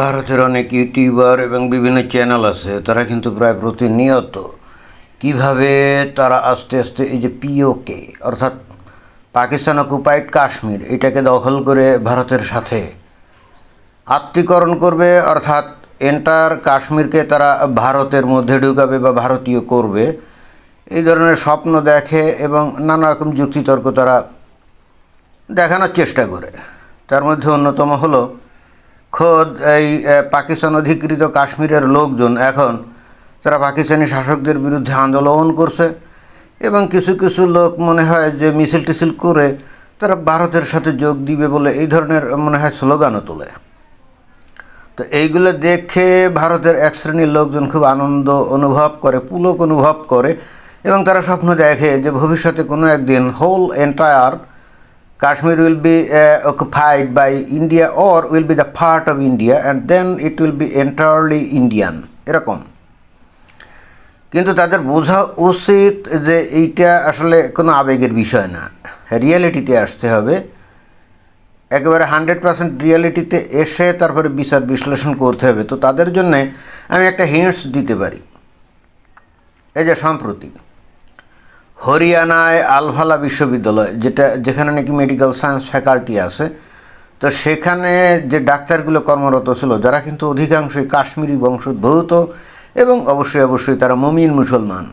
ভারতের অনেক ইউটিউবার এবং বিভিন্ন চ্যানেল আছে, তারা কিন্তু প্রায় প্রতিনিয়ত কীভাবে তারা আস্তে আস্তে এই যে পিওকে অর্থাৎ পাকিস্তান অকুপাইড কাশ্মীর, এটাকে দখল করে ভারতের সাথে আত্মীকরণ করবে, অর্থাৎ এন্টার কাশ্মীরকে তারা ভারতের মধ্যে ঢুকাবে বা ভারতীয় করবে, এই ধরনের স্বপ্ন দেখে এবং নানা রকম যুক্তিতর্ক তারা দেখানোর চেষ্টা করে। তার মধ্যে অন্যতম হলো খোদ এই পাকিস্তান অধিকৃত কাশ্মীরের লোকজন এখন তারা পাকিস্তানি শাসকদের বিরুদ্ধে আন্দোলন করছে এবং কিছু কিছু লোক মনে হয় যে মিছিল টিছিল করে তারা ভারতের সাথে যোগ দিবে বলে এই ধরনের মনে হয় স্লোগানও তোলে। তো এইগুলো দেখে ভারতের এক শ্রেণির লোকজন খুব আনন্দ অনুভব করে, পুলক অনুভব করে এবং তারা স্বপ্ন দেখে যে ভবিষ্যতে কোনো একদিন whole entire Kashmir will be occupied by India or will be the part of India and then it will be entirely Indian এরকম। কিন্তু তাদের বোঝা উচিত যে এইটা আসলে কোনো আবেগের বিষয় না। রিয়েলিটিতে আসতে হবে। একেবারে হান্ড্রেড পার্সেন্ট রিয়েলিটিতে এসে তারপরে বিচার বিশ্লেষণ করতে হবে। তো তাদের জন্যে আমি একটা হিন্টস দিতে পারি। এই যে সম্প্রতি হরিয়ানায় আলফালা বিশ্ববিদ্যালয়, যেটা যেখানে নাকি মেডিকেল সায়েন্স ফ্যাকাল্টি আছে, তো সেখানে যে ডাক্তারগুলো কর্মরত ছিল, যারা কিন্তু অধিকাংশই কাশ্মীরি বংশোদ্ভূত এবং অবশ্যই অবশ্যই তারা মমিন মুসলমান।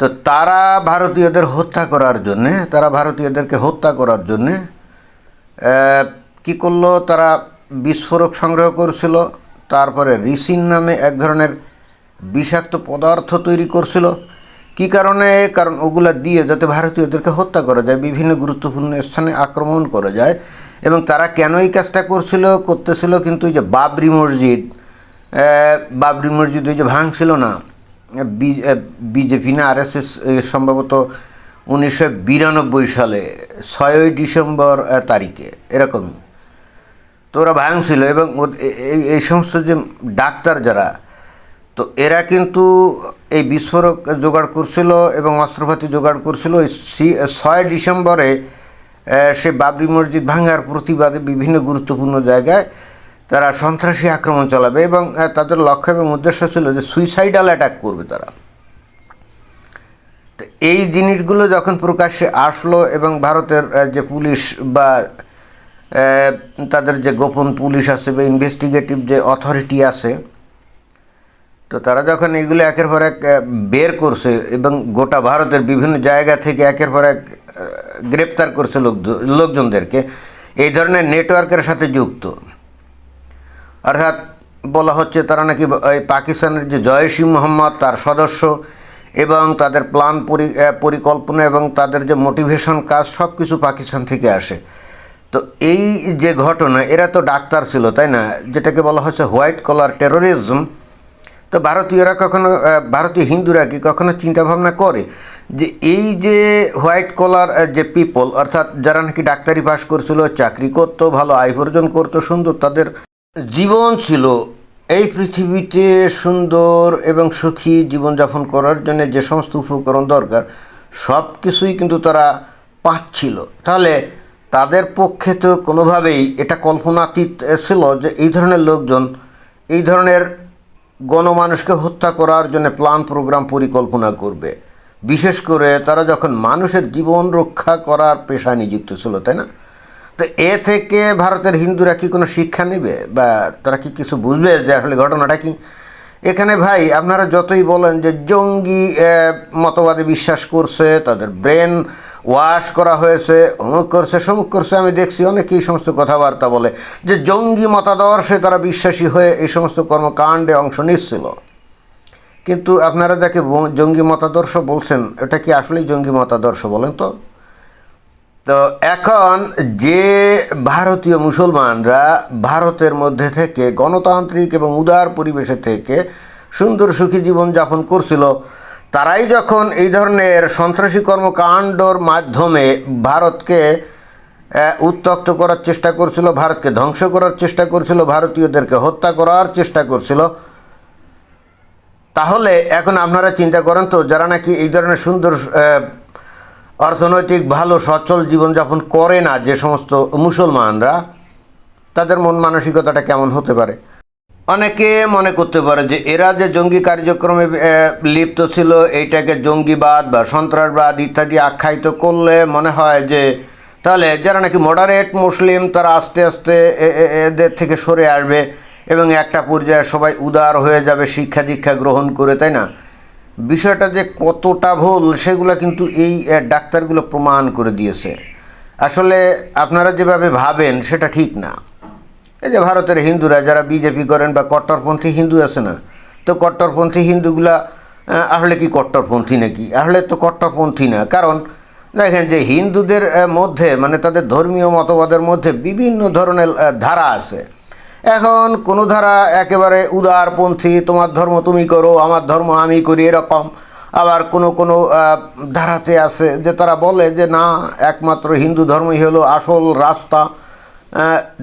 তো তারা ভারতীয়দের হত্যা করার জন্যে, তারা ভারতীয়দেরকে হত্যা করার জন্যে কি করল? তারা বিস্ফোরক সংগ্রহ করছিল, তারপরে রিসিন নামে এক ধরনের বিষাক্ত পদার্থ তৈরি করছিল কি কারণে? কারণ ওগুলা দিয়ে যাতে ভারতীয়দেরকে হত্যা করা যায়, বিভিন্ন গুরুত্বপূর্ণ স্থানে আক্রমণ করা যায়। এবং তারা কেন এই কাজটা করছিল, করতেছিল কিন্তু ওই যে বাবরি মসজিদ বাবরি মসজিদ ওই যে ভাঙছিল না। বিজেপি না আরএসএস সম্ভবত উনিশশো বিরানব্বই সালে, ছয়ই ডিসেম্বর তারিখে এরকমই তো ওরা ভাঙছিল এবং এই সমস্ত যে ডাক্তার যারা তো এরা কিন্তু এই বিস্ফোরক জোগাড় করছিল এবং অস্ত্রপাতি জোগাড় করছিল। ছয় ডিসেম্বরে সে বাবরি মসজিদ ভাঙার প্রতিবাদে বিভিন্ন গুরুত্বপূর্ণ জায়গায় তারা সন্ত্রাসী আক্রমণ চালাবে এবং তাদের লক্ষ্য এবং উদ্দেশ্য ছিল যে সুইসাইডাল অ্যাটাক করবে তারা। এই জিনিসগুলো যখন প্রকাশ্যে আসলো এবং ভারতের যে পুলিশ বা তাদের যে গোপন পুলিশ আছে বা ইনভেস্টিগেটিভ যে অথরিটি আছে তো তারা যখন এগুলো একের পর এক বের করছে এবং গোটা ভারতের বিভিন্ন জায়গা থেকে একের পর এক গ্রেপ্তার করছে লোক লোকজনদেরকে, এই ধরনের নেটওয়ার্কের সাথে যুক্ত। অর্থাৎ বলা হচ্ছে তারা নাকি এই পাকিস্তানের যে জয়সী মোহাম্মদ, তার সদস্য এবং তাদের প্ল্যান পরি পরিকল্পনা এবং তাদের যে মোটিভেশন কাজ সব কিছু পাকিস্তান থেকে আসে। তো এই যে ঘটনা, এরা তো ডাক্তার ছিল, তাই না? যেটাকে বলা হচ্ছে হোয়াইট কলার টেরোরিজম। তো ভারতীয়রা কখনো ভারতীয় হিন্দুরা কি কখনো চিন্তাভাবনা করে যে এই যে হোয়াইট কলার যে পিপল, অর্থাৎ যারা নাকি ডাক্তারি পাস করছিল, চাকরি করতো, ভালো আয় উপার্জন করতো, সুন্দর, তাদের জীবন ছিল এই পৃথিবীতে সুন্দর এবং সুখী জীবনযাপন করার জন্য যে সমস্ত উপকরণ দরকার, সব কিছুই কিন্তু তারা পাচ্ছিল। তাহলে তাদের পক্ষে তো কোনোভাবেই এটা কল্পনাতীত ছিল যে এই ধরনের লোকজন, এই ধরনের গণমানুষকে হত্যা করার জন্য প্ল্যান প্রোগ্রাম পরিকল্পনা করবে। বিশেষ করে তারা যখন মানুষের জীবন রক্ষা করার পেশায় নিযুক্ত ছিল, তাই না? তো এ থেকে ভারতের হিন্দুরা কি কোনো শিক্ষা নেবে? বা তারা কি কিছু বুঝবে যে আসলে ঘটনাটা কি? এখানে ভাই, আপনারা যতই বলেন যে জঙ্গি মতবাদে বিশ্বাস করছে, তাদের ব্রেন ওয়াশ করা হয়েছে, অমুক করছে, সমুক করছে, আমি দেখছি অনেকেই এই সমস্ত কথাবার্তা বলে যে জঙ্গি মতাদর্শে তারা বিশ্বাসী হয়ে এই সমস্ত কর্মকাণ্ডে অংশ নিচ্ছিল। কিন্তু আপনারা যাকে জঙ্গি মতাদর্শ বলছেন, এটা কি আসলেই জঙ্গি মতাদর্শ বলেন তো? তো এখন যে ভারতীয় মুসলমানরা ভারতের মধ্যে থেকে গণতান্ত্রিক এবং উদার পরিবেশে থেকে সুন্দর সুখী জীবনযাপন করছিল তারাই যখন এই ধরনের সন্ত্রাসী কর্মকাণ্ডর মাধ্যমে ভারতকে উত্তক্ত করার চেষ্টা করছিল, ভারতকে ধ্বংস করার চেষ্টা করছিল, ভারতীয়দেরকে হত্যা করার চেষ্টা করছিল, তাহলে এখন আপনারা চিন্তা করেন তো, যারা নাকি এই ধরনের সুন্দর অর্থনৈতিক ভালো সচল জীবনযাপন করে না যে সমস্ত মুসলমানরা, তাদের মন মানসিকতাটা কেমন হতে পারে? অনেকে মনে করতে পারে যে এরা যে জঙ্গি কার্যক্রমে লিপ্ত ছিল, এইটাকে জঙ্গিবাদ বা সন্ত্রাসবাদ ইত্যাদি আখ্যায়িত করলে মনে হয় যে তাহলে যারা নাকি মডারেট মুসলিম, তারা আস্তে আস্তে এদের থেকে সরে আসবে এবং একটা পর্যায়ে সবাই উদার হয়ে যাবে, শিক্ষা দীক্ষা গ্রহণ করে, তাই না? বিষয়টা যে কতটা ভুল, সেগুলো কিন্তু এই ডাক্তারগুলো প্রমাণ করে দিয়েছে। আসলে আপনারা যেভাবে ভাবেন, সেটা ঠিক না। এই যে ভারতের হিন্দুরা যারা বিজেপি করেন বা কট্টরপন্থী হিন্দু আছে না, তো কট্টরপন্থী হিন্দুগুলা আসলে কি কট্টরপন্থী নাকি? আসলে তো কট্টরপন্থী না। কারণ দেখেন যে হিন্দুদের মধ্যে মানে তাদের ধর্মীয় মতবাদের মধ্যে বিভিন্ন ধরনের ধারা আছে। এখন কোনো ধারা একেবারে উদারপন্থী, তোমার ধর্ম তুমি করো, আমার ধর্ম আমি করি, এরকম। আবার কোনো কোনো ধারাতে আছে যে তারা বলে যে না, একমাত্র হিন্দু ধর্মই হলো আসল রাস্তা।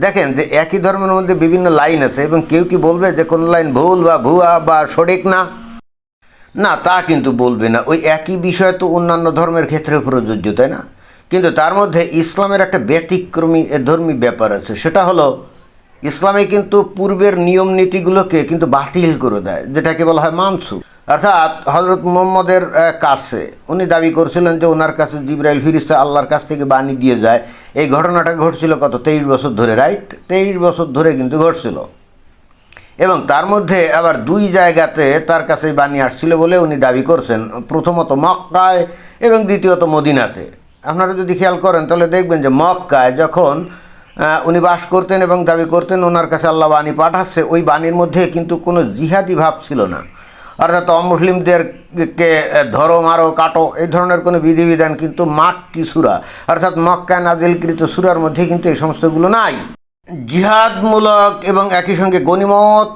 দেখেন যে একই ধর্মের মধ্যে বিভিন্ন লাইন আছে এবং কেউ কি বলবে যে কোনো লাইন ভুল বা ভুয়া বা সঠিক না? না, তা কিন্তু বলবে না। ওই একই বিষয় তো অন্যান্য ধর্মের ক্ষেত্রে প্রযোজ্য, তাই না? কিন্তু তার মধ্যে ইসলামের একটা ব্যতিক্রমী ধর্মী ব্যাপার আছে। সেটা হলো, ইসলামে কিন্তু পূর্বের নিয়ম নীতিগুলোকে কিন্তু বাতিল করে দেয়, যেটাকে বলা হয় মানসু অর্থাৎ হজরত মোহাম্মদের কাছে। উনি দাবি করছিলেন যে ওনার কাছে জিব্রাইল ফিরিস্তা আল্লাহর কাছ থেকে বাণী দিয়ে যায়। এই ঘটনাটা ঘটছিল কত? তেইশ বছর ধরে, রাইট? তেইশ বছর ধরে কিন্তু ঘটছিল। এবং তার মধ্যে আবার দুই জায়গাতে তার কাছে বাণী আসছিল বলে উনি দাবি করছেন। প্রথমত মক্কায় এবং দ্বিতীয়ত মদিনাতে। আপনারা যদি খেয়াল করেন, তাহলে দেখবেন যে মক্কায় যখন উনি বাস করতেন এবং দাবি করতেন ওনার কাছে আল্লাহ বাণী পাঠাচ্ছে, ওই বাণীর মধ্যে কিন্তু কোনো জিহাদি ভাব ছিল না। অর্থাৎ অমুসলিমদেরকে ধরো, মারো, কাটো, এই ধরনের কোনো বিধিবিধান কিন্তু মাক্কি সুরা। অর্থাৎ মক্কায় নাজিলকৃত সুরার মধ্যে কিন্তু এই সমস্তগুলো নাই। জিহাদমূলক এবং একই সঙ্গে গণিমত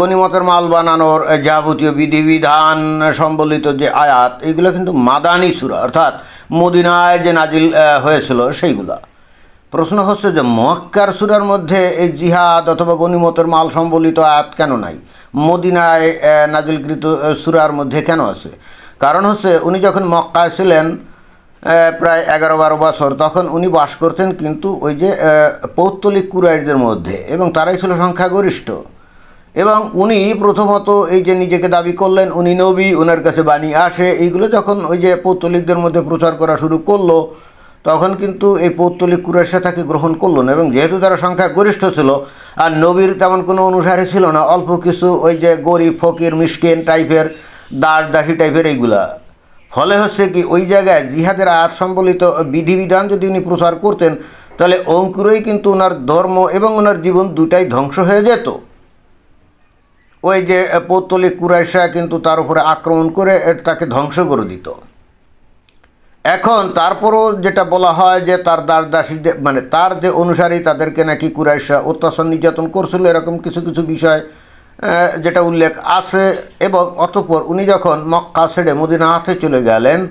গণিমতের মাল বানানোর যাবতীয় বিধিবিধান সম্বলিত যে আয়াত এইগুলো কিন্তু মাদানি সুরা। অর্থাৎ মদিনায় যে নাজিল হয়েছিল সেইগুলা। প্রশ্ন হচ্ছে যে মক্কার সুরার মধ্যে এই জিহাদ অথবা গণিমতের মাল সম্বলিত আয়াত কেন নাই? মদিনায় নাজিলকৃত সুরার মধ্যে কেন আছে? কারণ হচ্ছে উনি যখন মক্কায় ছিলেন প্রায় এগারো বারো বছর, তখন উনি বাস করতেন কিন্তু ওই যে পৌত্তলিক কুরাইশদের মধ্যে এবং তারাই ছিল সংখ্যাগরিষ্ঠ। এবং উনি প্রথমত এই যে নিজেকে দাবি করলেন, উনি নবী ওনার কাছে বাণী আসে, এইগুলো যখন ওই যে পৌত্তলিকদের মধ্যে প্রচার করা শুরু করল তখন কিন্তু এই পৌত্তলিক কুরাইশা তাকে গ্রহণ করল না এবং যেহেতু তারা সংখ্যা গরিষ্ঠ ছিল, আর নবীর তেমন কোনো অনুসারী ছিল না, অল্প কিছু ওই যে গরিব, ফকির, মিসকেন টাইপের, দাস, দাসী টাইপের এইগুলা। ফলে হচ্ছে কি ওই জায়গায় জিহাদের আয়াত সম্বলিত বিধিবিধান যদি উনি প্রচার করতেন, তাহলে অঙ্কুরেই কিন্তু ওনার ধর্ম এবং ওনার জীবন দুটাই ধ্বংস হয়ে যেত। ওই যে পৌত্তলিক কুরাইশা কিন্তু তার উপরে আক্রমণ করে তাকে ধ্বংস করে দিত। এখন তারপরও যেটা বলা হয় যে তার দাস দাসীদের মানে তার যে অনুসারী তাদেরকে নাকি কুরাইশা অত্যাচার নির্যাতন করছিল, এরকম কিছু কিছু বিষয় যেটা উল্লেখ আছে। এবং অতঃপর উনি যখন মক্কা ছেড়ে মদিনা হাতে চলে গেলেন,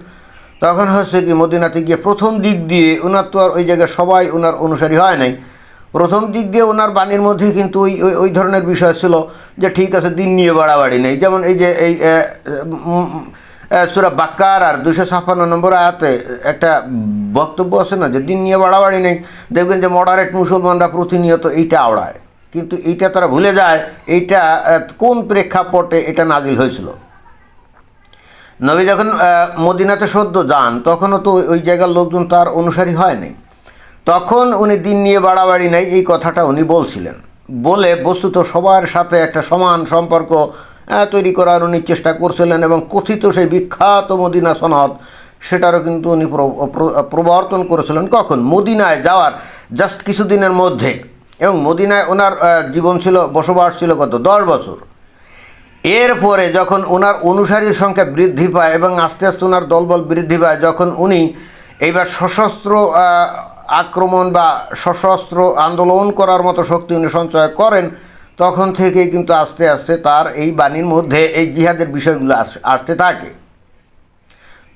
তখন হচ্ছে কি, মদিনাতে গিয়ে প্রথম দিক দিয়ে ওনার তো আর ওই জায়গায় সবাই ওনার অনুসারী হয় নাই। প্রথম দিক দিয়ে ওনার বাণীর মধ্যে কিন্তু ওই, ওই- ধরনের বিষয় ছিল যে ঠিক আছে, দিন নিয়ে বাড়াবাড়ি নেই। যেমন এই যে এই সুরা বাক্কার আর দুশো ছাপ্পান্ন নম্বর আয়াতে একটা বক্তব্য আছে না, যে দিন নিয়ে বাড়াবাড়ি নেই। দেখবেন যে মডারেট মুসলমানরা প্রতিনিয়ত এইটা আওড়ায়। কিন্তু এইটা তারা ভুলে যায়, এইটা কোন প্রেক্ষাপটে এটা নাজিল হয়েছিল। নবী যখন মদিনাতে সদ্য যান, তখনও তো ওই- জায়গার লোকজন তার অনুসারী হয়নি তখন উনি দিন নিয়ে বাড়াবাড়ি নেই, এই কথাটা উনি বলছিলেন। বলে বস্তুত সবার সাথে একটা সমান সম্পর্ক তৈরি করার উনি চেষ্টা করছিলেন এবং কথিত সেই বিখ্যাত মদিনা সনদ সেটারও কিন্তু উনি প্র- প্র- প্রবর্তন করেছিলেন কখন? মদিনায় যাওয়ার জাস্ট কিছুদিনের মধ্যে। এবং মদিনায় ওনার জীবন ছিল, বসবাস ছিল কত? দশ বছর। এরপরে যখন ওনার অনুসারীর সংখ্যা বৃদ্ধি পায় এবং আস্তে আস্তে ওনার দলবল বৃদ্ধি পায়, যখন উনি এইবার সশস্ত্র আক্রমণ বা সশস্ত্র আন্দোলন করার মতো শক্তি উনি সঞ্চয় করেন তখন থেকেই কিন্তু আস্তে আস্তে তার এই বাণীর মধ্যে এই জিহাদের বিষয়গুলো আস- আসতে থাকে।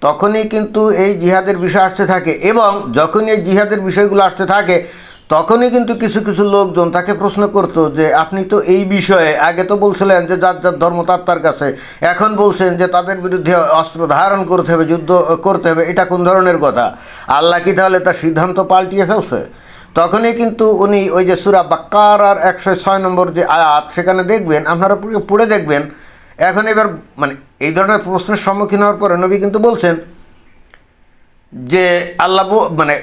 তখনই কিন্তু এই জিহাদের বিষয় আসতে থাকে এবং যখনই এই জিহাদের বিষয়গুলো আসতে থাকে, তখনই কিন্তু কিছু কিছু লোকজন তাকে প্রশ্ন করতো যে, আপনি তো এই বিষয়ে আগে তো বলছিলেন যে যার যার ধর্ম তার তার কাছে, এখন বলছেন যে তাদের বিরুদ্ধে অস্ত্র ধারণ করতে হবে, যুদ্ধ করতে হবে, এটা কোন ধরনের কথা? আল্লাহ কি তাহলে তার সিদ্ধান্ত পাল্টিয়ে ফেলছে? তখনই কিন্তু উনি ওই যে সুরা বাক্কার আর একশো ছয় নম্বর যে আয়াত, সেখানে দেখবেন, আপনারা পড়ে দেখবেন, এখন এবার মানে এই ধরনের প্রশ্নের সম্মুখীন হওয়ার পরে নবী কিন্তু বলছেন যে আল্লাহ মানে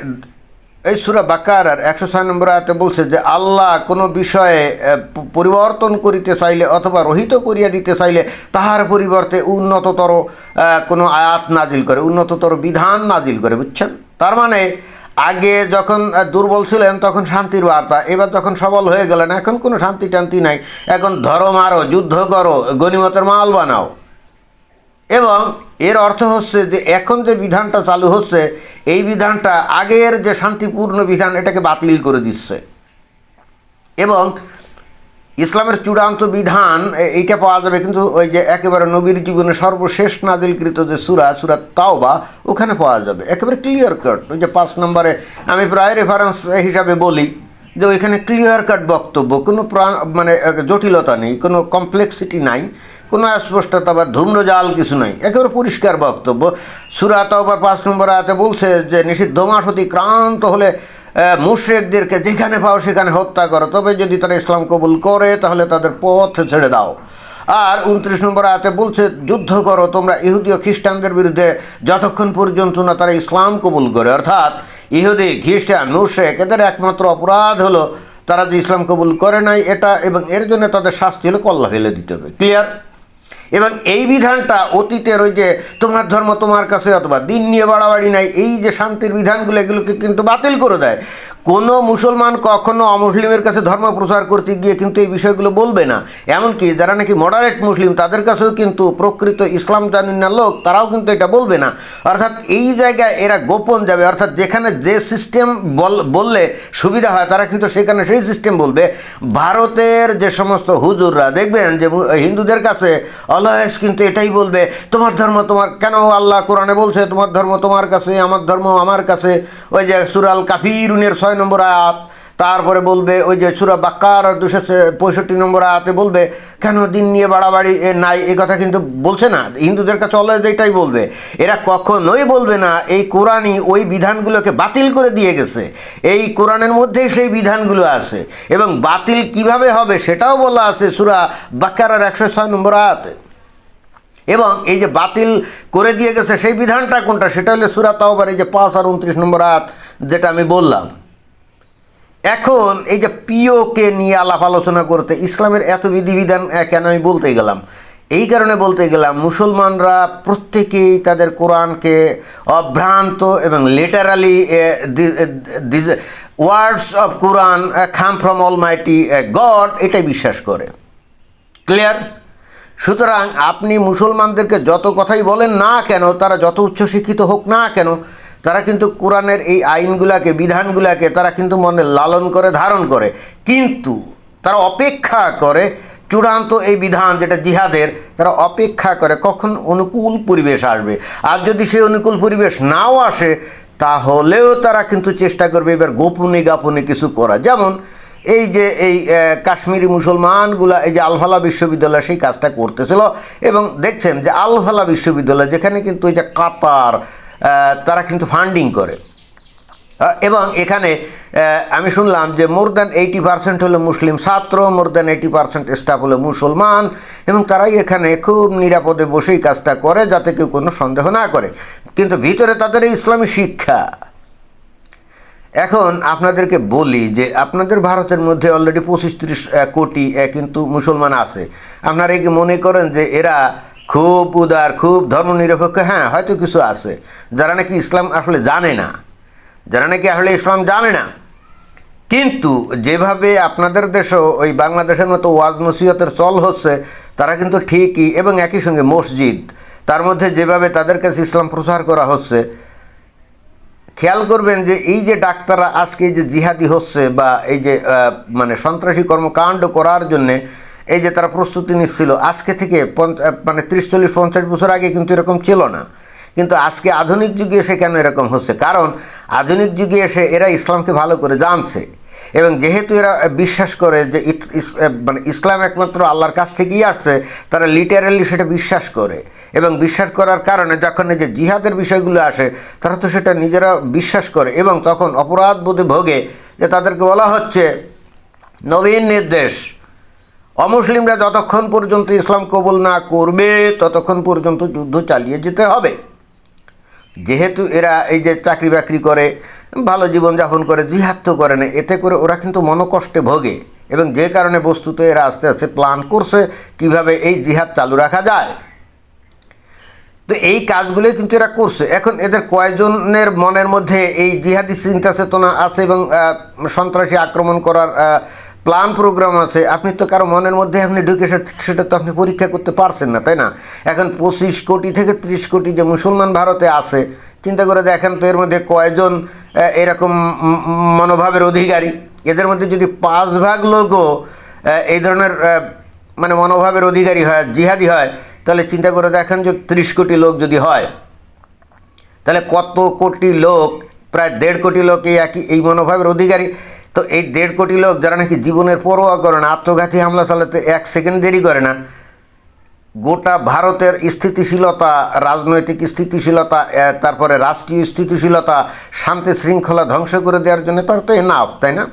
এই সুরা বাকার আর একশো ছয় নম্বর আয়াতে বলছে যে আল্লাহ কোনো বিষয়ে পরিবর্তন করিতে চাইলে অথবা রহিত করিয়া দিতে চাইলে তাহার পরিবর্তে উন্নততর কোনো আয়াত নাজিল করে, উন্নততর বিধান নাজিল করে, বুঝছেন? তার মানে আগে যখন দুর্বল ছিলেন, তখন শান্তির বার্তা। এবার যখন সবল হয়ে গেলেন, এখন কোনো শান্তি টান্তি নাই। এখন ধরো মারো, যুদ্ধ করো, গণিমতের মাল বানাও। এবং এর অর্থ হচ্ছে যে, এখন যে বিধানটা চালু হচ্ছে, এই বিধানটা আগের যে শান্তিপূর্ণ বিধান, এটাকে বাতিল করে দিচ্ছে। এবং ইসলামের চূড়ান্ত বিধান এইটা পাওয়া যাবে কিন্তু ওই যে একেবারে নবীর জীবনে সর্বশেষ নাজিলকৃত যে সুরা সুরা তাওবা, ওখানে পাওয়া যাবে। একেবারে ক্লিয়ার কাট ওই যে পাঁচ নম্বরে আমি প্রায় রেফারেন্স হিসাবে বলি যে ওইখানে ক্লিয়ার কাট বক্তব্য। কোনো মানে জটিলতা নেই, কোনো কমপ্লেক্সিটি নাই, কোনো অস্পষ্টতা বা ধূম্রজাল কিছু নাই। একেবারে পরিষ্কার বক্তব্য। সুরা তাওবার পাঁচ নম্বর আয়াতে বলছে যে, নিষিদ্ধ মাস অতিক্রান্ত হলে মুশ্রেকদেরকে যেখানে পাও সেখানে হত্যা করো। তবে যদি তারা ইসলাম কবুল করে, তাহলে তাদের পথ ছেড়ে দাও। আর উনত্রিশ নম্বর আয়াতে বলছে, যুদ্ধ করো তোমরা ইহুদি ও খ্রিস্টানদের বিরুদ্ধে যতক্ষণ পর্যন্ত না তারা ইসলাম কবুল করে। অর্থাৎ ইহুদি, খ্রিস্টান, মুশ্রেক, এদের একমাত্র অপরাধ হলো তারা যে ইসলাম কবুল করে নাই, এটা এবং এর জন্য তাদের শাস্তি হলো কল্লা ফেলে দিতে হবে। ক্লিয়ার এবং এই বিধানটা অতীতের ওই যে তোমার ধর্ম তোমার কাছে অথবা দিন নিয়ে বাড়াবাড়ি নাই, এই যে শান্তির বিধানগুলো এগুলোকে কিন্তু বাতিল করে দেয়। কোনো মুসলমান কখনো অমুসলিমের কাছে ধর্ম প্রচার করতে গিয়ে কিন্তু এই বিষয়গুলো বলবে না। এমনকি যারা নাকি মডারেট মুসলিম, তাদের কাছেও কিন্তু প্রকৃত ইসলাম জানেন না লোক, তারাও কিন্তু এটা বলবে না। অর্থাৎ এই জায়গায় এরা গোপন যাবে। অর্থাৎ যেখানে যে সিস্টেম বল, বললে সুবিধা হয়, তারা কিন্তু সেখানে সেই সিস্টেম বলবে। ভারতের যে সমস্ত হুজুররা, দেখবেন যে হিন্দুদের কাছে অলয়েস কিন্তু এটাই বলবে, তোমার ধর্ম তোমার, কেন আল্লাহ কোরআনে বলছে, তোমার ধর্ম তোমার কাছে, আমার ধর্ম আমার কাছে? ওই যে সুরাল কাফিরুনের ছয় নম্বর আয়াত, তারপরে বলবে ওই যে সুরা বাক্কার দুশো পঁয়ষট্টি নম্বর আয়াতে বলবে, কেন দিন নিয়ে বাড়াবাড়ি এ নাই? এ কথা কিন্তু বলছে না। হিন্দুদের কাছে অলয়েজ এটাই বলবে, এরা কখনোই বলবে না, এই কোরআনই ওই বিধানগুলোকে বাতিল করে দিয়ে গেছে। এই কোরআনের মধ্যেই সেই বিধানগুলো আছে এবং বাতিল কীভাবে হবে সেটাও বলা আছে সুরা বাক্কারার একশো ছয় নম্বর আয়াতে। এবং এই যে বাতিল করে দিয়ে গেছে সেই বিধানটা কোনটা সেটা হলো সুরা তাওবার, এই যে পাঁচ আর উনত্রিশ নম্বর আয়াত, যেটা আমি বললাম। এখন এই যে পিওকে নিয়ে আলাপ আলোচনা করতে ইসলামের এত বিধিবিধান কেন আমি বলতে গেলাম? এই কারণে বলতে গেলাম, মুসলমানরা প্রত্যেকেই তাদের কোরআনকে অভ্রান্ত এবং লিটারালি ওয়ার্ডস অফ কোরআন খাম ফ্রম অল মাইটি গড এটাই বিশ্বাস করে। ক্লিয়ার সুতরাং আপনি মুসলমানদেরকে যত কথাই বলেন না কেন, তারা যত উচ্চশিক্ষিত হোক না কেন তারা কিন্তু কোরআনের এই আইনগুলাকে, বিধানগুলাকে তারা কিন্তু মনে লালন করে, ধারণ করে। কিন্তু তারা অপেক্ষা করে চূড়ান্ত এই বিধান যেটা জিহাদের, তারা অপেক্ষা করে কখন অনুকূল পরিবেশ আসবে। আর যদি সেই অনুকূল পরিবেশ নাও আসে, তাহলেও তারা কিন্তু চেষ্টা করবে এবার গোপনে গাপনে কিছু করা। যেমন এই যে এই কাশ্মীরি মুসলমানগুলা, এই যে আলফালা বিশ্ববিদ্যালয় সেই কাজটা করতেছিল এবং দেখছেন যে আলফালা বিশ্ববিদ্যালয় যেখানে কিন্তু এই যে কাতার তারা কিন্তু ফান্ডিং করে। এবং এখানে আমি শুনলাম যে মোর দ্যান এইটি পার্সেন্ট হলো মুসলিম ছাত্র more than eighty percent staff হলো মুসলমান, এবং তারাই এখানে খুব নিরাপদে বসেই কাজটা করে যাতে কেউ কোনো সন্দেহ না করে। কিন্তু ভিতরে তাদের ইসলামী শিক্ষা। এখন আপনাদেরকে বলি যে আপনাদের ভারতের মধ্যে অলরেডি পঁচিশ তিরিশ কোটি কিন্তু মুসলমান আছে। আপনারা কি মনে করেন যে এরা খুব উদার, খুব ধর্মনিরপেক্ষ হ্যাঁ হয়তো কিছু আছে। যারা নাকি ইসলাম আসলে জানে না, যারা নাকি আসলে ইসলাম জানে না। কিন্তু যেভাবে আপনাদের দেশও ওই বাংলাদেশের মতো ওয়াজ নসিহতের চল হচ্ছে, তারা কিন্তু ঠিকই এবং একই সঙ্গে মসজিদ, তার মধ্যে যেভাবে তাদের কাছে ইসলাম প্রচার করা হচ্ছে, খেয়াল করবেন যে এই যে ডাক্তাররা আজকে যে জিহাদি হচ্ছে বা এই যে মানে সন্ত্রাসী কর্মকাণ্ড করার জন্যে এই যে তারা প্রস্তুতি নিচ্ছিল, আজকে থেকে মানে ত্রিশ, চল্লিশ, পঞ্চাশ বছর আগে কিন্তু এরকম ছিল না। কিন্তু আজকে আধুনিক যুগে এসে কেন এরকম হচ্ছে? কারণ আধুনিক যুগে এসে এরা ইসলামকে ভালো করে জানছে। এবং যেহেতু এরা বিশ্বাস করে যে মানে ইসলাম একমাত্র আল্লাহর কাছ থেকেই আসছে, তারা লিটারালি সেটা বিশ্বাস করে। এবং বিশ্বাস করার কারণে যখন এই যে জিহাদের বিষয়গুলো আসে, তারা তো সেটা নিজেরা বিশ্বাস করে। এবং তখন অপরাধ বোধে ভোগে যে তাদেরকে বলা হচ্ছে নবীন নির্দেশ অমুসলিমরা যতক্ষণ পর্যন্ত ইসলাম কবুল না করবে, ততক্ষণ পর্যন্ত যুদ্ধ চালিয়ে যেতে হবে। যেহেতু এরা এই যে চাকরি বাকরি করে, ভালো জীবনযাপন করে, জিহাদ তো করে না, এতে করে ওরা কিন্তু মনোকষ্টে ভোগে এবং যে কারণে বস্তুত এরা আস্তে আস্তে প্ল্যান করছে কীভাবে এই জিহাদ চালু রাখা যায়। তো এই কাজগুলোই কিন্তু এরা করছে। এখন এদের কয়জনের মনের মধ্যে এই জিহাদি চিন্তা চেতনা আছে এবং সন্ত্রাসী আক্রমণ করার প্ল্যান প্রোগ্রাম আছে, আপনি তো কারও মনের মধ্যে আপনি ঢুকে সেটা তো আপনি পরীক্ষা করতে পারছেন না, তাই না? এখন পঁচিশ কোটি থেকে ত্রিশ কোটি যে মুসলমান ভারতে আছে, চিন্তা করে দেখেন তো এর মধ্যে কয়জন এরকম মনোভাবের অধিকারী? এদের মধ্যে যদি পাঁচ ভাগ লোকও এই ধরনের মানে মনোভাবের অধিকারী হয়, জিহাদি হয়, তাহলে চিন্তা করে দেখেন যে ত্রিশ কোটি লোক যদি হয়, তাহলে কত কোটি লোক, প্রায় দেড় কোটি লোক এই একই এই মনোভাবের অধিকারী তো এই দেড় কোটি লোক যারা নাকি জীবনের পরোয়া করে না, আত্মঘাতী হামলা চালাতে এক সেকেন্ড দেরি করে না, গোটা ভারতের স্থিতিশীলতা, রাজনৈতিক স্থিতিশীলতা তারপরে রাষ্ট্রীয় স্থিতিশীলতা শান্তি শৃঙ্খলা ধ্বংস করে দেওয়ার জন্য তার তো এনাফ তাই না?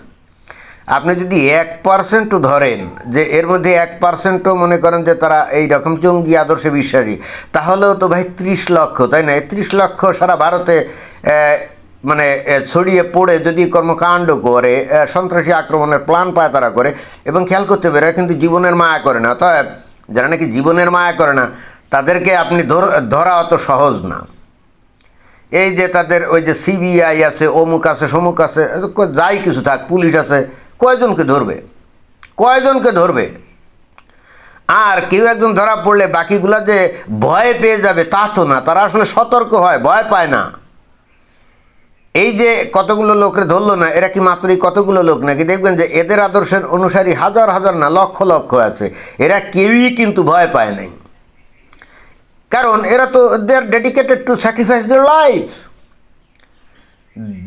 আপনি যদি এক পার্সেন্টও ধরেন যে এর মধ্যে এক পার্সেন্টও মনে করেন যে তারা এই রকম জঙ্গি আদর্শে বিশ্বাসী, তাহলেও তো ভাই ত্রিশ লক্ষ, তাই না? ত্রিশ লক্ষ সারা ভারতে মানে ছড়িয়ে পড়ে যদি কর্মকাণ্ড করে সন্ত্রাসী আক্রমণের প্ল্যান পায় তারা করে এবং খেয়াল করতে পারে কিন্তু জীবনের মায়া করে না। অতএব যারা নাকি জীবনের মায়া করে না, তাদেরকে আপনি ধর- অত সহজ না। এই যে তাদের ওই যে সিবিআই আছে, অমুক আছে, সমুক আছে যাই কিছু থাক, পুলিশ আছে, কয়জনকে ধরবে? কয়জনকে ধরবে? আর কেউ একজন ধরা পড়লে বাকিগুলা যে ভয় পেয়ে যাবে তা তো না, তারা আসলে সতর্ক হয়, ভয় পায় না। এই যে কতগুলো লোকরে ধরলো না, এরা কি মাত্র এই কতগুলো লোক নাকি? দেখবেন যে এদের আদর্শের অনুসারী হাজার হাজার না লক্ষ লক্ষ আছে। এরা কেউই কিন্তু ভয় পায় নাই। কারণ এরা তো they are dedicated to sacrifice their life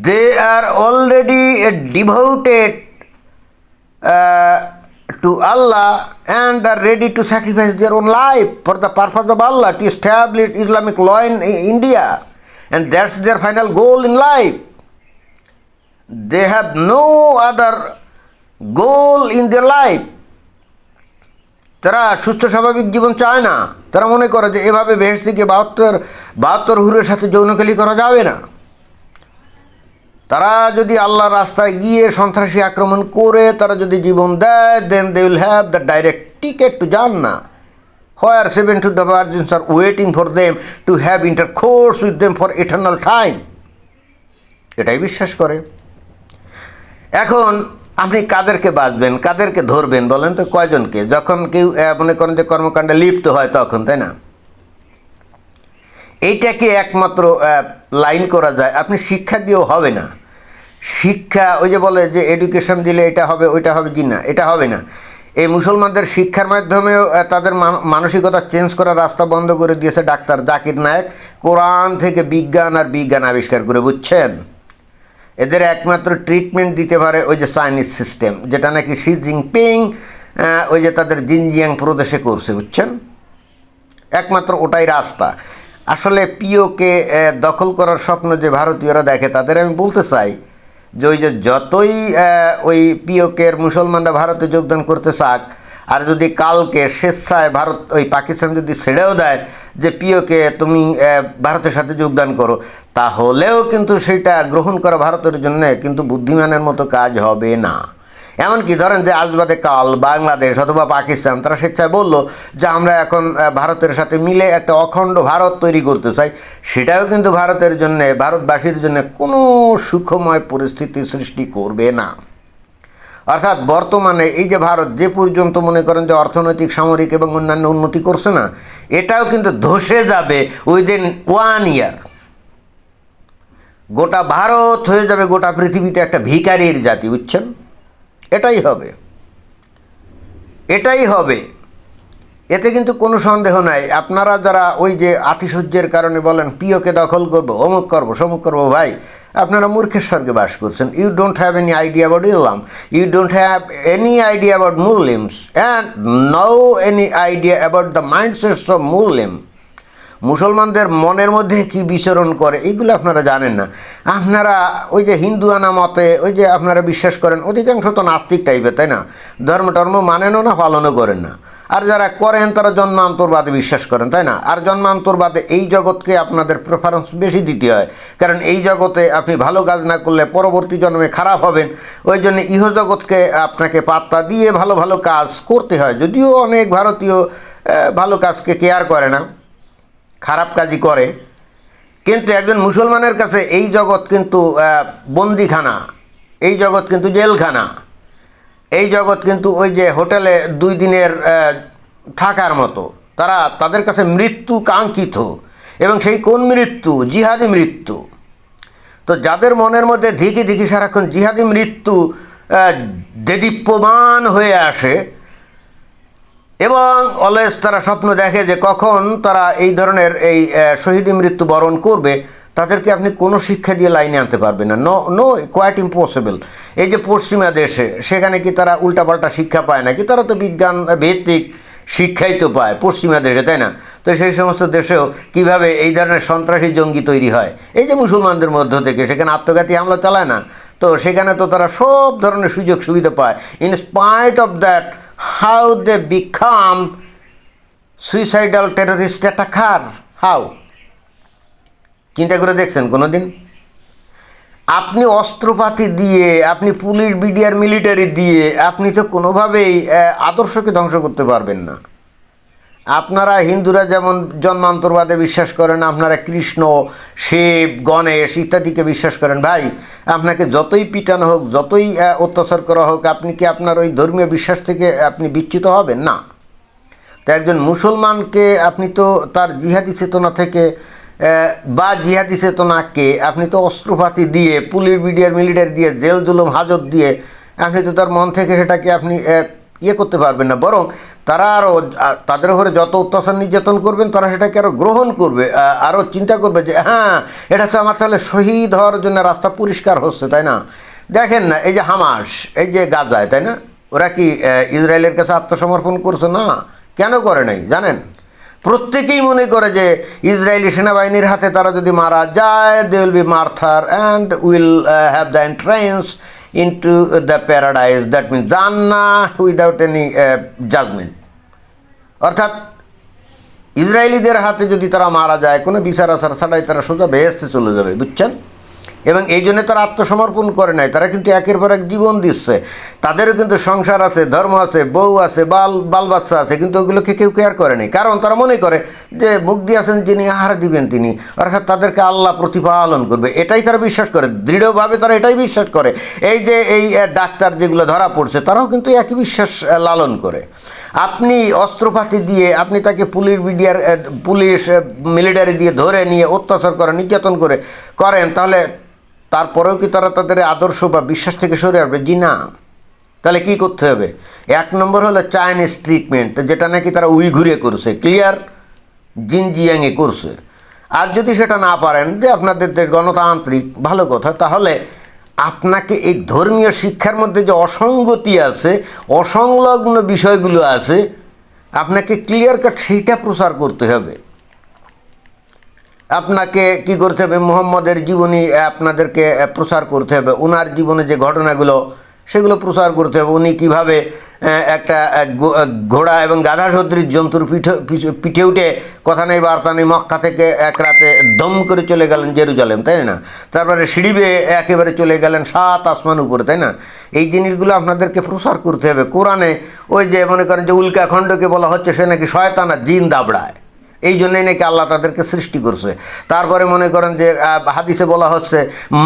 they are already devoted to Allah and are ready to sacrifice their own life for the purpose of Allah to establish Islamic law in India. And that's their final goal in life. They have no other goal in their life. তারা সুস্থ স্বাভাবিক জীবন চায় না তারা মনে করে যে এভাবে বেহেস থেকে বাহাত্তর বাহাত্তর হুরের সাথে যৌনখালি করা যাবে না তারা যদি আল্লাহ রাস্তায় গিয়ে সন্ত্রাসী আক্রমণ করে, তারা যদি জীবন দেয় then they will have the direct ticket to জান্না where seven two virgins are waiting for them to have intercourse with them for eternal time এটাই বিশ্বাস করে। এখন আপনি কাদেরকে বাঁচবেন, কাদেরকে ধরবেন বলেন তো কয়জনকে? যখন কেউ মনে করেন যে কর্মকাণ্ডে লিপ্ত হয় তখন, তাই না? এইটাকে একমাত্র লাইন করা যায়। আপনি শিক্ষা দিয়েও হবে না। শিক্ষা, ওই যে বলে যে এডুকেশন দিলে এটা হবে, ওইটা হবে জি না? এটা হবে না। এই মুসলমানদের শিক্ষার মাধ্যমেও তাদের মান- মানসিকতা চেঞ্জ করার রাস্তা বন্ধ করে দিয়েছে ডাক্তার জাকির নায়েক। কোরআন থেকে বিজ্ঞান আর বিজ্ঞান আবিষ্কার করে, বুঝছেন? এদের একমাত্র ট্রিটমেন্ট দিতে পারে ওই যে চাইনিজ সিস্টেম যেটা নাকি শি জিনপিং ওই যে তাদের জিনজিয়াং প্রদেশে করছে, বুঝছেন? একমাত্র ওটাই রাস্তা। আসলে পিওকে দখল করার স্বপ্ন যে ভারতীয়রা দেখে, তাদের আমি বলতে চাই যে ওই যে যতই ওই পিওকের মুসলমানরা ভারতে যোগদান করতে চাক, আর যদি কালকে স্বেচ্ছায় ভারত ওই পাকিস্তান যদি ছেড়েও দেয় যে পিওকে তুমি ভারতের সাথে যোগদান করো, তাহলেও কিন্তু সেটা গ্রহণ করা ভারতের জন্য কিন্তু বুদ্ধিমানের মতো কাজ হবে না। এমনকি ধরেন যে আজ বাদে কাল, বাংলাদেশ অথবা পাকিস্তান, তারা স্বেচ্ছায় বলল যে আমরা এখন ভারতের সাথে মিলে একটা অখণ্ড ভারত তৈরি করতে চাই। সেটাও কিন্তু ভারতের জন্য, ভারতবাসীর জন্য কোনো সুখময় পরিস্থিতি সৃষ্টি করবে না। অর্থাৎ বর্তমানে এই যে ভারত যে পর্যন্ত মনে করেন যে অর্থনৈতিক, সামরিক এবং অন্যান্য উন্নতি করছে না, এটাও কিন্তু ধসে যাবে উইদিন ওয়ান ইয়ার গোটা ভারত হয়ে যাবে, গোটা পৃথিবীতে একটা ভিকারির জাতি, বুঝছেন? এটাই হবে। এটাই হবে। এতে কিন্তু কোনো সন্দেহ নাই। আপনারা যারা ওই যে আতিশয্যের কারণে বলেন প্রিয়কে দখল করব, অমুক করব, সমুক করব, ভাই। আপনারা মূর্খের স্বর্গে বাস করছেন। You don't have any idea about Islam you don't have any idea about Muslims and no any idea about the mindsets of Muslim মুসলমানদের মনের মধ্যে কি বিচরণ করে এইগুলো আপনারা জানেন না। আপনারা ওই যে হিন্দু আনা মতে, ওই যে আপনারা বিশ্বাস করেন, অধিকাংশ তো নাস্তিক টাইপের তাই না? ধর্ম টর্ম মানেনও না, পালনও করেন না। আর যারা করেন, তারা জন্মান্তরবাদে বিশ্বাস করেন, তাই না? আর জন্মান্তরবাদে এই জগৎকে আপনাদের প্রেফারেন্স বেশি দিতে হয়। কারণ এই জগতে আপনি ভালো কাজ না করলে পরবর্তী জন্মে খারাপ হবেন। ওই জন্য ইহজগৎকে আপনাকে পাত্তা দিয়ে ভালো ভালো কাজ করতে হয়। যদিও অনেক ভারতীয় ভালো কাজকে কেয়ার করে না। খারাপ কাজই করে। কিন্তু একজন মুসলমানের কাছে এই জগৎ কিন্তু বন্দিখানা, এই জগৎ কিন্তু জেলখানা, এই জগৎ কিন্তু ওই যে হোটেলে দুই দিনের থাকার মতো। তারা তাদের কাছে মৃত্যু কাঙ্ক্ষিত এবং সেই কোন মৃত্যু? জিহাদি মৃত্যু। তো যাদের মনের মধ্যে ধিকি ধিকি সারাক্ষণ জিহাদি মৃত্যু দেদীপ্যমান হয়ে আসে এবং অলওয়েজ তারা স্বপ্ন দেখে যে কখন তারা এই ধরনের এই শহীদি মৃত্যু বরণ করবে, তাদেরকে আপনি কোনো শিক্ষা দিয়ে লাইনে আনতে পারবেন না। নো নো কোয়াইট ইম্পসিবল এই যে পশ্চিমা দেশে, সেখানে কি তারা উল্টাপাল্টা শিক্ষা পায় না কি তারা তো বিজ্ঞান ভিত্তিক শিক্ষাই তো পায় পশ্চিমা দেশে, তাই না? তো সেই সমস্ত দেশেও কীভাবে এই ধরনের সন্ত্রাসী জঙ্গি তৈরি হয়? এই যে মুসলমানদের মধ্য থেকে, সেখানে আত্মঘাতী হামলা চালায় না, তো সেখানে তো তারা সব ধরনের সুযোগ সুবিধা পায়। In spite of that how they become suicidal terrorist attacker? How? চিন্তা করে দেখছেন কোনো দিন আপনি অস্ত্রপাতি দিয়ে, আপনি পুলিশ, বিডিআর, মিলিটারি দিয়ে, আপনি তো কোনোভাবেই আদর্শকে ধ্বংস করতে পারবেন না। আপনারা হিন্দুরা যেমন জন্মান্তরবাদে বিশ্বাস করেন, আপনারা কৃষ্ণ, শিব, গণেশ ইত্যাদিকে বিশ্বাস করেন। ভাই, আপনাকে যতই পিটানো হোক, যতই অত্যাচার করা হোক, আপনি কি আপনার ওই ধর্মীয় বিশ্বাস থেকে আপনি বিচ্যুত হবেন? না। তো একজন মুসলমানকে আপনি তো তার জিহাদি চেতনা থেকে বা জিহাদি চেতনাকে আপনি তো অস্ত্রপাতি দিয়ে, পুলিশ, বিডিআর, মিলিটারি দিয়ে, জেল, জুলুম, হাজত দিয়ে, আপনি তো তার মন থেকে সেটাকে আপনি ইয়ে করতে পারবেন না। বরং তারা আরও তাদের উপরে যত অত্যাচার নির্যাতন করবেন, তারা সেটাকে আরও গ্রহণ করবে আরও চিন্তা করবে যে হ্যাঁ এটা তো আমার তাহলে শহীদ হওয়ার জন্য রাস্তা পরিষ্কার হচ্ছে, তাই না? দেখেন না, এই যে হামাস, এই যে গাজায়, তাই না? ওরা কি ইসরায়েলের কাছে আত্মসমর্পণ করছে? না। কেন করে নাই, জানেন? প্রত্যেকেই মনে করে যে, ইসরায়েলি সেনাবাহিনীর হাতে তারা যদি মারা যায় they will be martyr and will have the entrance into the paradise that means জান্না উইদাউট এনি জাজমেন্ট অর্থাৎ, ইসরায়েলিদের হাতে যদি তারা মারা যায়, কোনো বিচার আচার ছাড়াই তারা সোজা বেহেস্তে চলে যাবে, বুঝছেন? এবং এই জন্য তারা আত্মসমর্পণ করে নাই। তারা কিন্তু একের পর এক জীবন দিচ্ছে। তাদেরও কিন্তু সংসার আছে, ধর্ম আছে, বউ আছে, বাল বাল বাচ্চা আছে, কিন্তু ওগুলোকে কেউ কেয়ার করে নাই। কারণ তারা মনে করে যে মুখ দিয়েছেন যিনি, আহার দিবেন তিনি। অর্থাৎ তাদেরকে আল্লাহ প্রতিপালন করবে। এটাই তারা বিশ্বাস করে। দৃঢ়ভাবে তারা এটাই বিশ্বাস করে। এই যে এই ডাক্তার যেগুলো ধরা পড়ছে, তারাও কিন্তু একই বিশ্বাস লালন করে। আপনি অস্ত্রপাতি দিয়ে, আপনি তাকে পুলিশ মিডিয়ার পুলিশ মিলিটারি দিয়ে ধরে নিয়ে অত্যাচার করে, নির্যাতন করে করেন, তাহলে তারপরেও কি তারা তাদের আদর্শ বা বিশ্বাস থেকে সরে আসবে? জি না। তাহলে কি করতে হবে? এক নম্বর হলো চাইনিজ ট্রিটমেন্ট যেটা নাকি তারা উইঘুরে করছে ক্লিয়ার জিনজিয়াংয়ে করছে। আর যদি সেটা না পারেন, যে আপনাদের দেশ গণতান্ত্রিক, ভালো কথা, তাহলে আপনাকে এই ধর্মীয় শিক্ষার মধ্যে যে অসঙ্গতি আছে, অসংলগ্ন বিষয়গুলো আছে, আপনাকে ক্লিয়ার কাট সেইটা প্রচার করতে হবে। আপনাকে কি করতে হবে? মোহাম্মদের জীবনী আপনাদেরকে প্রচার করতে হবে। ওনার জীবনে যে ঘটনাগুলো, সেগুলো প্রচার করতে হবে। উনি কীভাবে একটা ঘোড়া এবং গাধা সদৃশ জন্তুর পিঠে পিঠে উঠে কথা নেই, বার্তা নেই, মক্কা থেকে এক রাতে দম করে চলে গেলেন জেরুজালেম, তাই না? তারপরে সিঁড়ি বেয়ে একেবারে চলে গেলেন সাত আসমান উপরে, তাই না? এই জিনিসগুলো আপনাদেরকে প্রচার করতে হবে। কোরআনে ওই যে মনে করেন যে উল্কাখণ্ডকে বলা হচ্ছে, সে নাকি শয়তানা জিন দাবড়ায়। এই জন্যই নাকি আল্লাহ তাদেরকে সৃষ্টি করছে। তারপরে মনে করেন যে হাদিসে বলা হচ্ছে,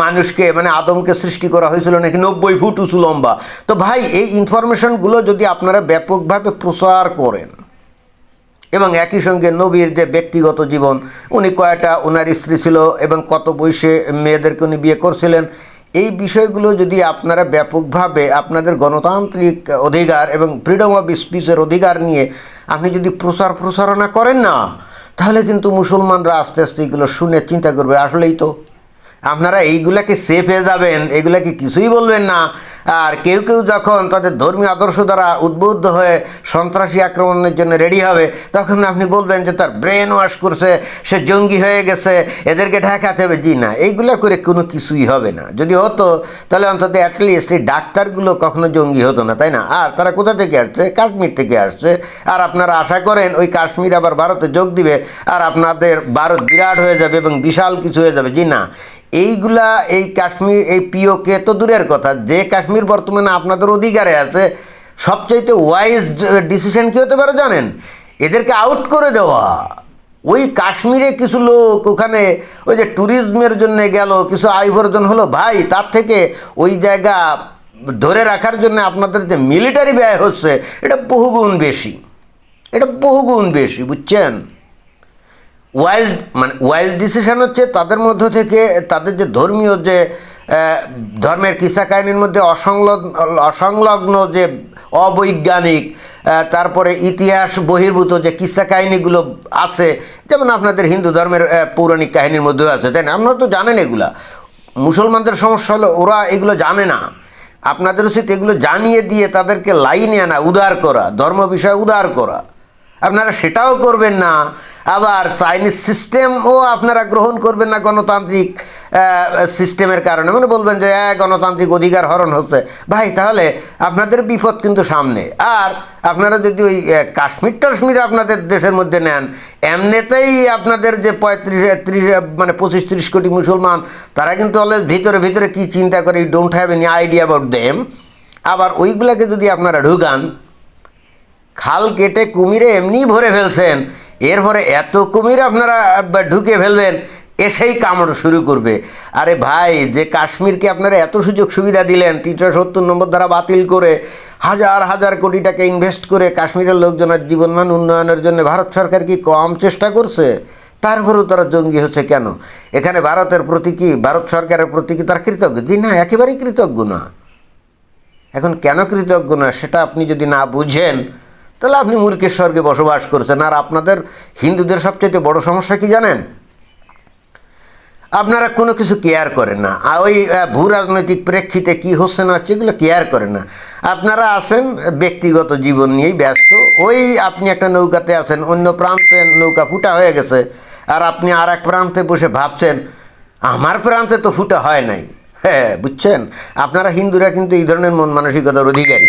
মানুষকে মানে আদমকে সৃষ্টি করা হয়েছিল নাকি নব্বই ফুট উঁচু লম্বা। তো ভাই, এই ইনফরমেশনগুলো যদি আপনারা ব্যাপকভাবে প্রচার করেন, এবং একই সঙ্গে নবীর যে ব্যক্তিগত জীবন, উনি কয়টা ওনার স্ত্রী ছিল, এবং কত বয়সে মেয়েদেরকে উনি বিয়ে করছিলেন এই বিষয়গুলো যদি আপনারা ব্যাপকভাবে আপনাদের গণতান্ত্রিক অধিকার এবং ফ্রিডম অফ স্পিচের অধিকার নিয়ে আপনি যদি প্রচার প্রসারণা করেন না, তাহলে কিন্তু মুসলমানরা আস্তে আস্তে এগুলো শুনে চিন্তা করবে, আসলেই তো। আপনারা এইগুলাকে সেফ হয়ে যাবেন, এগুলাকে কিছুই বলবেন না। আর কেউ কেউ যখন তাদের ধর্মীয় আদর্শ দ্বারা উদ্বুদ্ধ হয়ে সন্ত্রাসী আক্রমণের জন্য রেডি হবে, তখন আপনি বলবেন যে তার ব্রেন ওয়াশ করছে, সে জঙ্গি হয়ে গেছে, এদেরকে ঠেকাতে হবে। জি না, এইগুলো করে কোনো কিছুই হবে না। যদি হতো, তাহলে অন্তত অ্যাটলিস্ট এই ডাক্তারগুলো কখনো জঙ্গি হতো না, তাই না? আর তারা কোথা থেকে আসছে? কাশ্মীর থেকে আসছে। আর আপনারা আশা করেন ওই কাশ্মীর আবার ভারতে যোগ দিবে, আর আপনাদের ভারত বিরাট হয়ে যাবে এবং বিশাল কিছু হয়ে যাবে। জি না এইগুলা, এই কাশ্মীর, এই পিওকে তো দূরের কথা। যে কাশ্মীর বর্তমানে আপনাদের অধিকারে আছে, সবচাইতে ওয়াইজ ডিসিশন কী হতে পারে জানেন? এদেরকে আউট করে দেওয়া। ওই কাশ্মীরে কিছু লোক ওখানে, ওই যে ট্যুরিজমের জন্য গেল, কিছু আয় উপার্জন হলো, ভাই, তার থেকে ওই জায়গা ধরে রাখার জন্য আপনাদের যে মিলিটারি ব্যয় হচ্ছে, এটা বহুগুণ বেশি। এটা বহুগুণ বেশি, বুঝছেন? ওয়াইজ মানে ওয়াইজ ডিসিশন হচ্ছে তাদের মধ্য থেকে, তাদের যে ধর্মীয় যে ধর্মের কিসা কাহিনীর মধ্যে অসংলগ্ন অসংলগ্ন যে অবৈজ্ঞানিক তারপরে ইতিহাস বহির্ভূত যে কিসা কাহিনীগুলো আছে, যেমন আপনাদের হিন্দু ধর্মের পৌরাণিক কাহিনীর মধ্যেও আছে, তাই না? আপনারা তো জানেন এগুলা। মুসলমানদের সমস্যা হলো ওরা এগুলো জানে না। আপনাদের উচিত এগুলো জানিয়ে দিয়ে তাদেরকে লাইনে আনা, উদার করা, ধর্ম বিষয়ে উদার করা। আপনারা সেটাও করবেন না। আবার চাইনিজ সিস্টেমও আপনারা গ্রহণ করবেন না গণতান্ত্রিক সিস্টেমের কারণে। মানে বলবেন যে হ্যাঁ গণতান্ত্রিক অধিকার হরণ হচ্ছে। ভাই, তাহলে আপনাদের বিপদ কিন্তু সামনে। আর আপনারা যদি ওই কাশ্মীর টাশ্মীর আপনাদের দেশের মধ্যে নেন, এমনিতেই আপনাদের যে পঁয়ত্রিশ ত্রিশ মানে পঁচিশ, ত্রিশ কোটি মুসলমান, তারা কিন্তু অলওয়েজ ভিতরে ভিতরে কী চিন্তা করে you don't have any idea about them আবার ওইগুলাকে যদি আপনারা ঢুকান, খাল কেটে কুমিরে এমনি ভরে ফেলছেন এরপরে এত কুমির আপনারা ঢুকে ফেলবেন, এসেই কামড় শুরু করবে। আরে ভাই, যে কাশ্মীরকে আপনারা এত সুযোগ সুবিধা দিলেন, তিনশো সত্তর নম্বর দ্বারা বাতিল করে, হাজার হাজার কোটি টাকা ইনভেস্ট করে কাশ্মীরের লোকজনের জীবনমান উন্নয়নের জন্য ভারত সরকার কি কম চেষ্টা করছে? তারপরেও তারা জঙ্গি হচ্ছে কেন? এখানে ভারতের প্রতি কি, ভারত সরকারের প্রতি কি তারা কৃতজ্ঞ? জি না, একেবারেই কৃতজ্ঞ না। এখন কেন কৃতজ্ঞ না, সেটা আপনি যদি না বুঝেন তাহলে আপনি মূর্খের স্বর্গে বসবাস করছেন, আর আপনাদের হিন্দুদের সবচেয়ে বড় সমস্যা কি জানেন? আপনারা কোনো কিছু কেয়ার করেন না। ওই ভূ রাজনৈতিক প্রেক্ষিতে কী হচ্ছে না হচ্ছে এগুলো কেয়ার করেন না। আপনারা আছেন ব্যক্তিগত জীবন নিয়েই ব্যস্ত। ওই আপনি একটা নৌকাতে আছেন, অন্য প্রান্তে নৌকা ফুটা হয়ে গেছে, আর আপনি আর এক প্রান্তে বসে ভাবছেন, আমার প্রান্তে তো ফুটা হয় নাই। হ্যাঁ বুঝছেন? আপনারা হিন্দুরা কিন্তু এই ধরনের মন মানসিকতার অধিকারী।